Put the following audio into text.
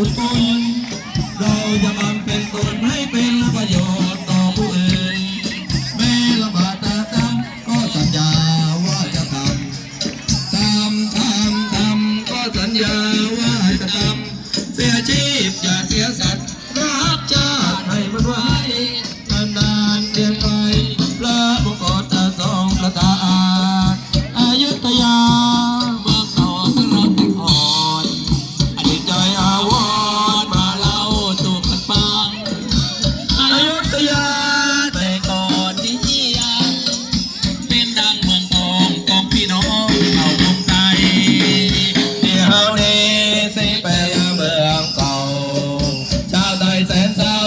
ุศลเราจะบำเพ็ญตนให้เป็นประโยชน์ต่อผู้อื่นแม้ลำบากตาดำก็สัญญาว่าจะทำทำทำทำก็สัญญาว่าจะทำเสียชีี่น้องเอาภูมิใจเดี๋ยวนี้สิเป็นเมืองเก่าชาวไทยแสนเศร้า